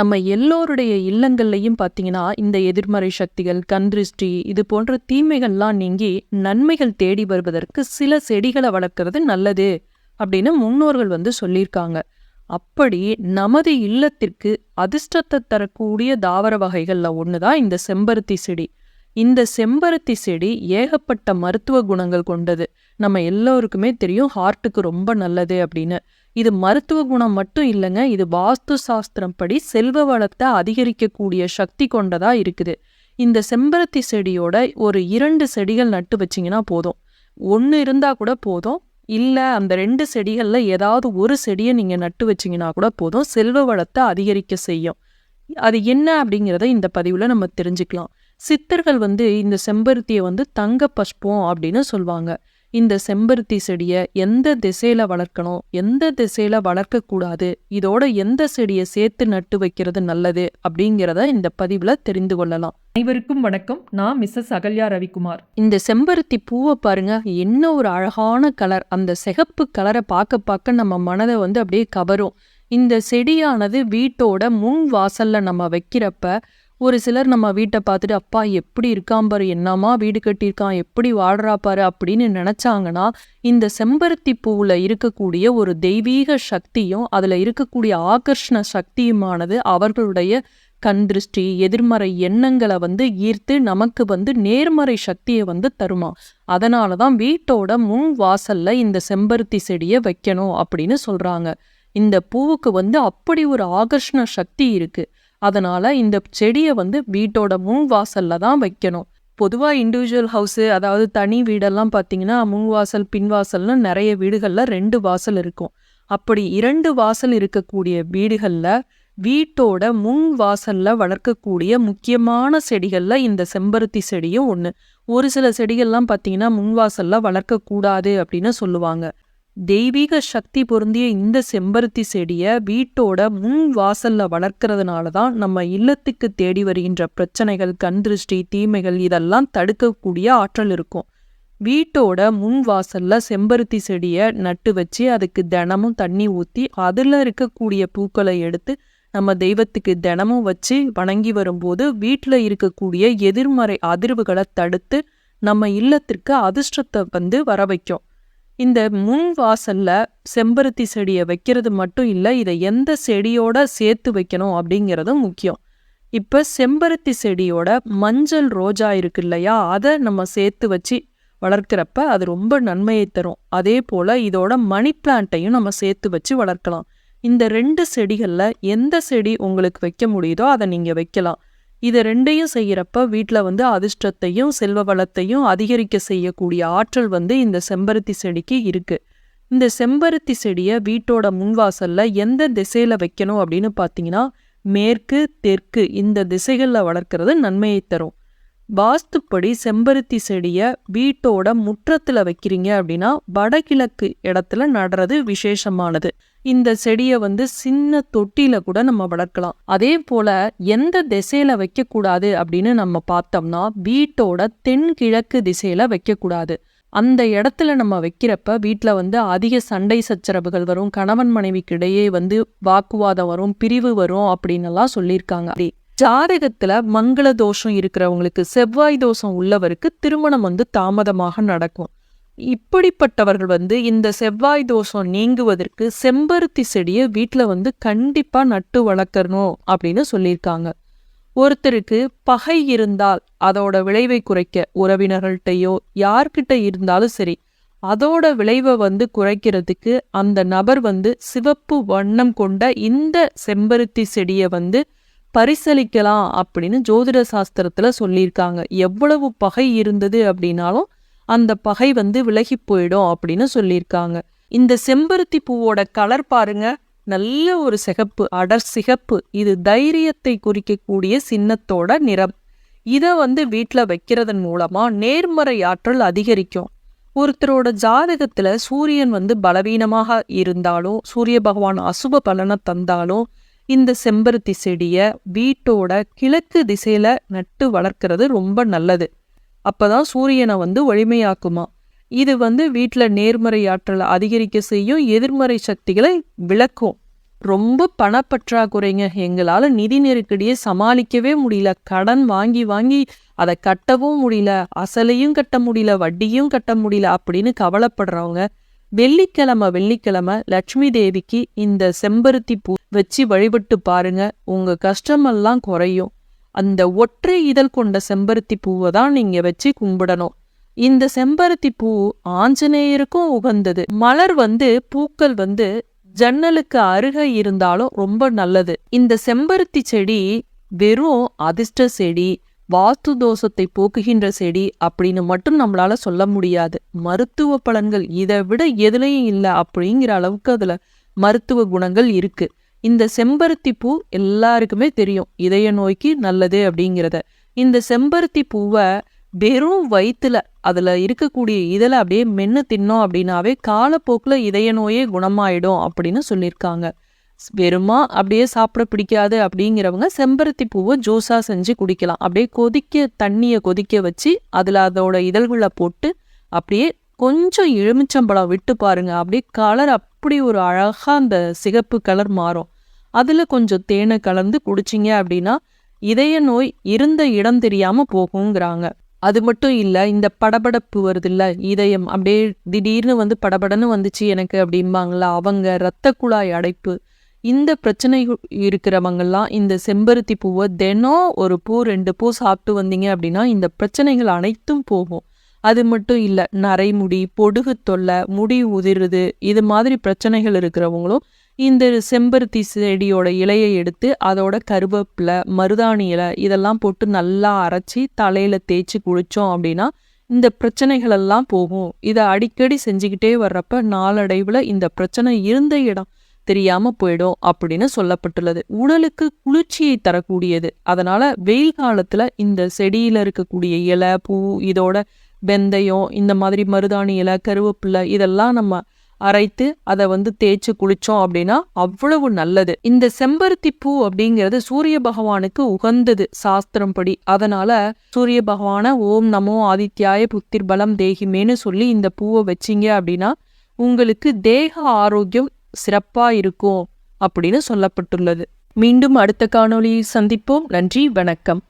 நம்ம எல்லோருடைய இல்லங்கள்லையும் பார்த்தீங்கன்னா இந்த எதிர்மறை சக்திகள் கன்றிஷ்டி இது போன்ற தீமைகள்லாம் நீங்கி நன்மைகள் தேடி வருவதற்கு சில செடிகளை வளர்க்கறது நல்லது அப்படின்னு முன்னோர்கள் வந்து சொல்லியிருக்காங்க. அப்படி நமது இல்லத்திற்கு அதிர்ஷ்டத்தை தரக்கூடிய தாவர வகைகளில் ஒன்று தான் இந்த செம்பருத்தி செடி. இந்த செம்பருத்தி செடி ஏகப்பட்ட மருத்துவ குணங்கள் கொண்டது. நம்ம எல்லோருக்குமே தெரியும் ஹார்ட்டுக்கு ரொம்ப நல்லது அப்படின்னு. இது மருத்துவ குணம் மட்டும் இல்லைங்க இது வாஸ்து சாஸ்திரம் படி செல்வ வளத்தை அதிகரிக்கக்கூடிய சக்தி கொண்டதா இருக்குது. இந்த செம்பருத்தி செடியோட ஒரு இரண்டு செடிகள் நட்டு வச்சிங்கன்னா போதும். ஒன்று இருந்தால் கூட போதும். இல்லை அந்த ரெண்டு செடிகளில் ஏதாவது ஒரு செடியை நீங்கள் நட்டு வச்சிங்கன்னா கூட போதும். செல்வ வளத்தை அதிகரிக்க செய்யும். அது என்ன அப்படிங்கிறத இந்த பதிவில் நம்ம தெரிஞ்சுக்கலாம். சித்தர்கள் வந்து இந்த செம்பருத்தியை வந்து தங்க பஷ்பம் அப்படின்னு சொல்லுவாங்க இந்த செம்பருத்தி செடியை எந்த திசையில வளர்க்கணும் எந்த திசையில வளர்க்கக்கூடாது இதோட எந்த செடியை சேர்த்து நட்டு வைக்கிறது நல்லது அப்படிங்கிறத இந்த பதிவுல தெரிந்து கொள்ளலாம். அனைவருக்கும் வணக்கம். நான் மிஸ்ஸஸ் அகல்யா ரவிக்குமார். இந்த செம்பருத்தி பூவை பாருங்க என்ன ஒரு அழகான கலர். அந்த சிகப்பு கலரை பார்க்க பார்க்க நம்ம மனதை வந்து அப்படியே கவரும். இந்த செடியானது வீட்டோட முன் வாசல்ல நம்ம வைக்கிறப்ப ஒரு சிலர் நம்ம வீட்டை பார்த்துட்டு அப்பா எப்படி இருக்கான் பாரு என்னம்மா வீடு கட்டியிருக்கான் எப்படி வாடுறா பாரு அப்படின்னு நினச்சாங்கன்னா இந்த செம்பருத்தி பூவில் இருக்கக்கூடிய ஒரு தெய்வீக சக்தியும் அதில் இருக்கக்கூடிய ஆகர்ஷண சக்தியுமானது அவர்களுடைய கண் திருஷ்டி எதிர்மறை எண்ணங்களை வந்து ஈர்த்து நமக்கு வந்து நேர்மறை சக்தியை வந்து தருமா. அதனால தான் வீட்டோட முன் வாசல்ல இந்த செம்பருத்தி செடியை வைக்கணும் அப்படின்னு சொல்றாங்க. இந்த பூவுக்கு வந்து அப்படி ஒரு ஆகர்ஷண சக்தி இருக்குது அதனால் இந்த செடியை வந்து வீட்டோட முன் வாசலில் தான் வைக்கணும். பொதுவாக இண்டிவிஜுவல் ஹவுஸு அதாவது தனி வீடெல்லாம் பார்த்தீங்கன்னா முன் வாசல் பின்வாசல்னு நிறைய வீடுகளில் ரெண்டு வாசல் இருக்கும். அப்படி இரண்டு வாசல் இருக்கக்கூடிய வீடுகளில் வீட்டோட முன் வாசலில் வளர்க்கக்கூடிய முக்கியமான செடிகளில் இந்த செம்பருத்தி செடியும் ஒன்று ஒரு சில செடிகள்லாம் பார்த்தீங்கன்னா முன் வாசலில் வளர்க்கக்கூடாது அப்படின்னு சொல்லுவாங்க. தெய்வீக சக்தி பொருந்திய இந்த செம்பருத்தி செடியை வீட்டோட முன் வாசல்ல வளர்க்கறதுனால தான் நம்ம இல்லத்துக்கு தேடி வருகின்ற பிரச்சனைகள் கண் திருஷ்டி தீமைகள் இதெல்லாம் தடுக்கக்கூடிய ஆற்றல் இருக்கும். வீட்டோட முன் வாசல்ல செம்பருத்தி செடியை நட்டு வச்சு அதுக்கு தினமும் தண்ணி ஊற்றி அதில் இருக்கக்கூடிய பூக்களை எடுத்து நம்ம தெய்வத்துக்கு தினமும் வச்சு வணங்கி வரும்போது வீட்டில் இருக்கக்கூடிய எதிர்மறை அதிர்வுகளை தடுத்து நம்ம இல்லத்திற்கு அதிர்ஷ்டத்தை வந்து வர வைக்கும் இந்த முன் வாசல்ல செம்பருத்தி செடியை வைக்கிறது மட்டும் இல்லை இதை எந்த செடியோட சேர்த்து வைக்கணும் அப்படிங்கிறதும் முக்கியம். இப்போ செம்பருத்தி செடியோட மஞ்சள் ரோஜா இருக்கு இல்லையா அதை நம்ம சேர்த்து வச்சு வளர்க்குறப்ப அது ரொம்ப நன்மையை தரும். அதே போல் இதோட மணி பிளான்ட்டையும் நம்ம சேர்த்து வச்சு வளர்க்கலாம். இந்த ரெண்டு செடிகளில் எந்த செடி உங்களுக்கு வைக்க முடியுதோ அதை நீங்கள் வைக்கலாம். இது ரெண்டையும் செய்யறப்ப வீட்டில் வந்து அதிர்ஷ்டத்தையும் செல்வ வளத்தையும் அதிகரிக்க செய்யக்கூடிய ஆற்றல் வந்து இந்த செம்பருத்தி செடிக்கு இருக்கு. இந்த செம்பருத்தி செடியை வீட்டோட முன்வாசலில் எந்த திசையில வைக்கணும் அப்படின்னு பார்த்தீங்கன்னா மேற்கு தெற்கு இந்த திசைகளில் வளர்க்கறது நன்மையை தரும். வாஸ்துப்படி செம்பருத்தி செடியை வீட்டோட முற்றத்தில் வைக்கிறீங்க அப்படின்னா வடகிழக்கு இடத்துல நடுறது விசேஷமானது. இந்த செடியை வந்து சின்ன தொட்டியில கூட நம்ம வளர்க்கலாம். அதே போல எந்த திசையில வைக்கக்கூடாது அப்படின்னு நம்ம பார்த்தோம்னா வீட்டோட தென்கிழக்கு திசையில வைக்கக்கூடாது. அந்த இடத்துல நம்ம வைக்கிறப்ப வீட்டில் வந்து அதிக சண்டை சச்சரவுகள் வரும் கணவன் மனைவிக்கு இடையே வந்து வாக்குவாதம் வரும் பிரிவு வரும் அப்படின்னு எல்லாம் சொல்லியிருக்காங்க ஜாதகத்துல மங்கள தோஷம் இருக்கிறவங்களுக்கு செவ்வாய் தோஷம் உள்ளவருக்கு திருமணம் வந்து தாமதமாக நடக்கும். இப்படிப்பட்டவர்கள் வந்து இந்த செவ்வாய் தோஷம் நீங்குவதற்கு செம்பருத்தி செடியை வீட்டில் வந்து கண்டிப்பா நட்டு வளர்க்கணும் அப்படின்னு சொல்லியிருக்காங்க. ஒருத்தருக்கு பகை இருந்தால் அதோட விளைவை குறைக்க உறவினர்கள்ட்டையோ யார்கிட்ட இருந்தாலும் சரி அதோட விளைவை வந்து குறைக்கிறதுக்கு அந்த நபர் வந்து சிவப்பு வண்ணம் கொண்ட இந்த செம்பருத்தி செடியை வந்து பரிசளிக்கலாம் அப்படின்னு ஜோதிட சாஸ்திரத்துல சொல்லியிருக்காங்க. எவ்வளவு பகை இருந்தது அப்படின்னாலும் அந்த பகை வந்து விலகி போயிடும் அப்படின்னு சொல்லியிருக்காங்க. இந்த செம்பருத்தி பூவோட கலர் பாருங்க. நல்ல ஒரு சிகப்பு அடர் சிகப்பு. இது தைரியத்தை குறிக்கக்கூடிய சின்னத்தோட நிறம். இதை வந்து வீட்டில் வைக்கிறதன் மூலமா நேர்மறை ஆற்றல் அதிகரிக்கும். ஒருத்தரோட ஜாதகத்தில் சூரியன் வந்து பலவீனமாக இருந்தாலும் சூரிய பகவான் அசுப பலனை தந்தாலும் இந்த செம்பருத்தி செடியை வீட்டோட கிழக்கு திசையில் நட்டு வளர்க்குறது ரொம்ப நல்லது. அப்பதான் சூரியனை வந்து வலிமையாக்குமா. இது வந்து வீட்டில் நேர்மறை ஆற்றலை அதிகரிக்க செய்யும் எதிர்மறை சக்திகளை விளக்கும். ரொம்ப பணப்பற்றாக்குறைங்க. எங்களால நிதி நெருக்கடியை சமாளிக்கவே முடியல. கடன் வாங்கி வாங்கி அதை கட்டவும் முடியல. அசலையும் கட்ட முடியல. வட்டியும் கட்ட முடியல அப்படின்னு கவலைப்படுறவங்க வெள்ளிக்கிழமை வெள்ளிக்கிழமை லட்சுமி தேவிக்கு இந்த செம்பருத்தி பூ வச்சு வழிபட்டு பாருங்க. உங்க கஷ்டமெல்லாம் குறையும். அந்த ஒற்றை இதழ் கொண்ட செம்பருத்தி பூவை தான் நீங்க வச்சு கும்பிடணும். இந்த செம்பருத்தி பூ ஆஞ்சநேயருக்கும் உகந்தது. மலர் வந்து பூக்கள் வந்து ஜன்னலுக்கு அருகே இருந்தாலும் ரொம்ப நல்லது. இந்த செம்பருத்தி செடி வெறும் அதிர்ஷ்ட செடி வாஸ்து தோஷத்தை போக்குகின்ற செடி அப்படின்னு மட்டும் நம்மளால சொல்ல முடியாது. மருத்துவ பலன்கள் இதை விட எதுலையும் இல்லை அப்படிங்கிற அளவுக்கு அதுல மருத்துவ குணங்கள் இருக்கு. இந்த செம்பருத்தி பூ எல்லாருக்குமே தெரியும் இதய நோய்க்கு நல்லது அப்படிங்கிறத. இந்த செம்பருத்தி பூவை வெறும் வயிற்றுல அதில் இருக்கக்கூடிய இதில் அப்படியே மென்று தின்னோம் அப்படின்னாவே காலப்போக்கில் இதய நோயே குணமாயிடும் அப்படின்னு சொல்லியிருக்காங்க. வெறுமா அப்படியே சாப்பிட பிடிக்காது அப்படிங்கிறவங்க செம்பருத்தி பூவை ஜூஸாக செஞ்சு குடிக்கலாம். அப்படியே கொதிக்க தண்ணியை கொதிக்க வச்சு அதில் அதோட இதழ்களை போட்டு அப்படியே கொஞ்சம் எலுமிச்சம்பழம் விட்டு பாருங்க. அப்படியே கலர் அப்படி ஒரு அழகாக அந்த சிகப்பு கலர் மாறும்? அதில் கொஞ்சம் தேனை கலந்து குடிச்சிங்க அப்படின்னா இதய நோய் இருந்த இடம் தெரியாமல் போகுங்கிறாங்க. அது மட்டும் இல்லை இந்த படபடப்பு வருதுல்ல இதயம் அப்படியே திடீர்னு வந்து படபடன்னு வந்துச்சு எனக்கு அப்படிம்பாங்களா? அவங்க இரத்த குழாய் அடைப்பு. இந்த பிரச்சனை இருக்கிறவங்கெல்லாம் இந்த செம்பருத்தி பூவை தினம் ஒரு பூ ரெண்டு பூ சாப்பிட்டு வந்தீங்க அப்படின்னா இந்த பிரச்சனைகள் அனைத்தும் போகும். அது மட்டும் இல்லை நரைமுடி பொடுகு தொல்லை முடி உதிருது இது மாதிரி பிரச்சனைகள் இருக்கிறவங்களும் இந்த செம்பருத்தி செடியோட இலையை எடுத்து அதோட கருவேப்பிலை மருதாணி இலை இதெல்லாம் போட்டு நல்லா அரைச்சி தலையில் தேய்ச்சி குளித்தோம் அப்படின்னா இந்த பிரச்சனைகளெல்லாம் போகும். இதை அடிக்கடி செஞ்சுக்கிட்டே வர்றப்ப நாளடைவில் இந்த பிரச்சனை இருந்த இடம் தெரியாமல் போயிடும் அப்படின்னு சொல்லப்பட்டுள்ளது. உடலுக்கு குளிர்ச்சியை தரக்கூடியது. அதனால் வெயில் காலத்தில் இந்த செடியில் இருக்கக்கூடிய இலை பூ இதோட வெந்தயம் இந்த மாதிரி மருதாணி இலை கருவேப்பிலை இதெல்லாம் நம்ம அரைத்து அதை வந்து தேய்ச்சி குளிச்சோம் அப்படின்னா அவ்வளவு நல்லது. இந்த செம்பருத்தி பூ அப்படிங்கிறது சூரிய பகவானுக்கு உகந்தது சாஸ்திரம் படி அதனால சூரிய பகவான ஓம் நமோ ஆதித்யாய புத்திர் பலம் தேகிமேன்னு சொல்லி இந்த பூவை வச்சீங்க அப்படின்னா உங்களுக்கு தேக ஆரோக்கியம் சிறப்பா இருக்கும் அப்படின்னு சொல்லப்பட்டுள்ளது. மீண்டும் அடுத்த காணொளியை சந்திப்போம். நன்றி வணக்கம்.